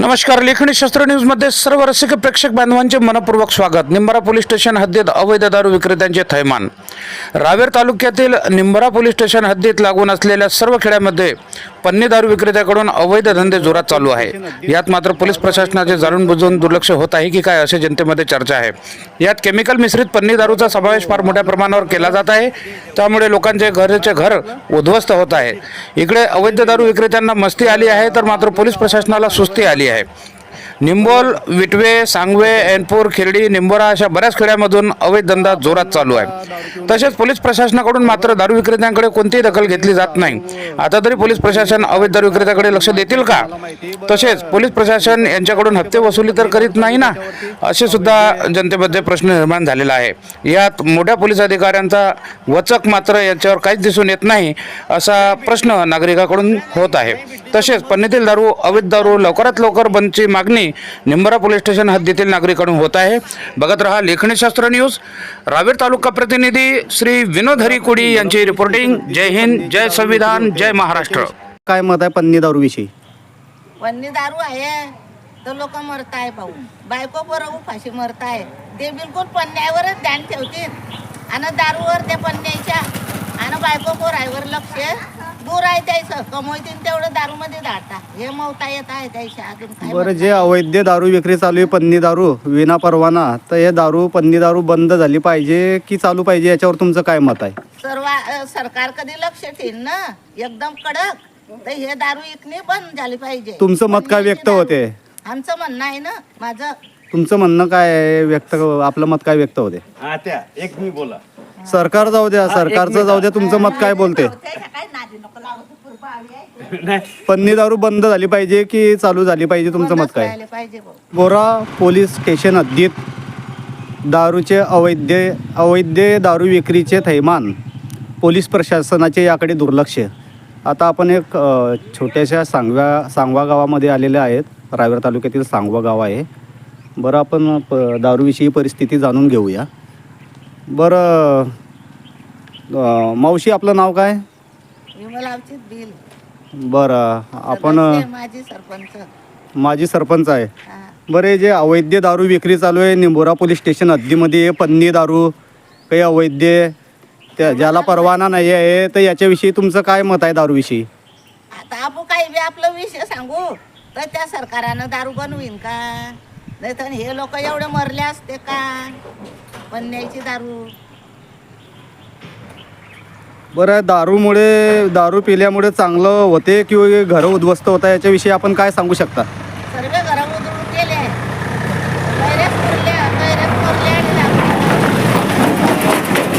नमस्कार लेखणी शस्त्र न्यूजमध्ये सर्व रसिक प्रेक्षक बांधवांचे मनपूर्वक स्वागत. निंबारा पोलीस स्टेशन हद्दीत अवैध दारू विक्रेत्यांचे थैमान रावेर तालुक्यातील निंबरा पोलीस स्टेशन हद्दीत लागून असलेल्या सर्व खेड्यामध्ये पन्नी दारू विक्रेत्याकडून अवैध धंदे जोरात चालू आहे. यात मात्र पोलीस प्रशासनाचे जाणून बुजून दुर्लक्ष होत आहे की काय असे जनतेमध्ये चर्चा आहे. यात केमिकल मिश्रित पन्नी दारूचा समावेश फार मोठ्या प्रमाणावर केला जात आहे. त्यामुळे लोकांचे घरचे घर उद्ध्वस्त होत आहे. इकडे अवैध दारू विक्रेत्यांना मस्ती आली आहे तर मात्र पोलीस प्रशासनाला सुस्ती आली आहे. निंबोल विटवे सांगवे एनपूर खिरडी निंबोरा अशा बऱ्याच खेड्यामधून अवैध धंदा जोरात चालू आहे. तसेच पोलीस प्रशासनाकडून मात्र दारू विक्रेत्यांकडे कोणतीही दखल घेतली जात नाही. आता तरी पोलीस प्रशासन अवैध दारू विक्रेत्याकडे लक्ष देतील का? तसेच पोलीस प्रशासन यांच्याकडून हप्ते वसुली तर करीत नाही ना? असे सुद्धा जनतेमध्ये प्रश्न निर्माण झालेला आहे. यात मोठ्या पोलीस अधिकाऱ्यांचा वचक मात्र यांच्यावर काहीच दिसून येत नाही असा प्रश्न नागरिकाकडून होत आहे. तसेच पन्नीतील दारू अवैध दारू लवकरात लवकर बंदची मागणी निंबारा पोलीस स्टेशन हद्दीतील नागरिकांकडून होत आहे. बघत रहा लेखणी शास्त्र न्यूज. रावेर तालुका प्रतिनिधी श्री विनोद हरी कोडी यांची रिपोर्टिंग जय हिंद जय संविधान जय महाराष्ट्र. काय मत आहे पन्नी दारूविषयी? वन्नी दारू आहे. तर लोक मरताय भाऊ. बायको बरोबर उपाशी मरताय. ते बिलकुल पन्न्यावरच ध्यान ठेवतील. आणि दारूवर ते पन्न्याच्या आणि बायको पोरायवर लक्ष दूर आहे त्याचं कमवतील तेवढं दारूमध्ये धाडता हे मवता येत आहे त्याच्या अजून काय बरं जे अवैध दारू विक्री चालू आहे पन्नी दारू विना परवाना तर हे दारू पन्नी दारू बंद झाली पाहिजे की चालू पाहिजे? याच्यावर तुमचं काय मत आहे? सर्व अ, सरकार कधी लक्ष ठेवील ना? एकदम कडक. तर हे दारू इकणे बंद झाली पाहिजे. तुमचं मत काय व्यक्त दारू. होते? आमचं म्हणणं आहे ना माझं. तुमचं म्हणणं काय आहे? व्यक्त आपलं मत काय व्यक्त होते? हा त्या. एक मी बोला. सरकार जाऊ द्या सरकारचं जाऊ द्या तुमचं मत काय बोलते? पन्नी दारू बंद झाली पाहिजे की चालू झाली पाहिजे तुमचं मत काय? राहिले पाहिजे भाऊ. बोरा पोलीस स्टेशन हद्दीत दारूचे अवैध अवैध दारू विक्रीचे थैमान पोलीस प्रशासनाचे याकडे दुर्लक्ष. आता आपण एक अ, छोट्याशा सांगव्या सांगवा गावामध्ये आलेले आहेत. रायगड तालुक्यातील सांगवा गाव आहे. बरं आपण प दारूविषयी परिस्थिती जाणून घेऊया. बरं अ, मावशी आपलं नाव काय? विमलावचीच बिल. बरं आपण सदस्य माझी सरपंच. माजी सरपंच आहे. हा. बरे जे अवैध दारू विक्री चालू आहे निंबोरा पोलीस स्टेशन हद्दीमध्ये पन्नी दारू काही अवैध त्या ज्याला परवाना नाही आहे तर याच्याविषयी तुमचं काय मत आहे दारूविषयी? आता आपण काही बी आपलं विषय सांगू तर त्या सरकारानं दारू बनवीन का? नाही तर हे लोक एवढे मरले असते का? पन्याची दारू. बरं दारूमुळे दारू पिल्यामुळे चांगलं होते किंवा घरं उद्ध्वस्त होता? याच्याविषयी आपण काय सांगू शकता? सर्व गेले आणि.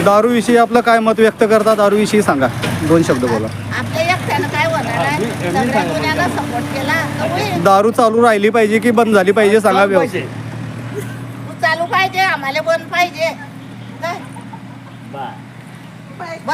दारूविषयी आपलं काय मत व्यक्त करता? दारूविषयी सांगा. दोन शब्द बोला. आपल्या एकट्यानं काय होणार आहे? सगळ्या गुन्ह्याला सपोर्ट केला. तर होईल दारू चालू राहिली पाहिजे की बंद झाली पाहिजे? सांगा व्यवस्थित. तू चालू पाहिजे आम्हाला बंद पाहिजे. काय? बाय बंद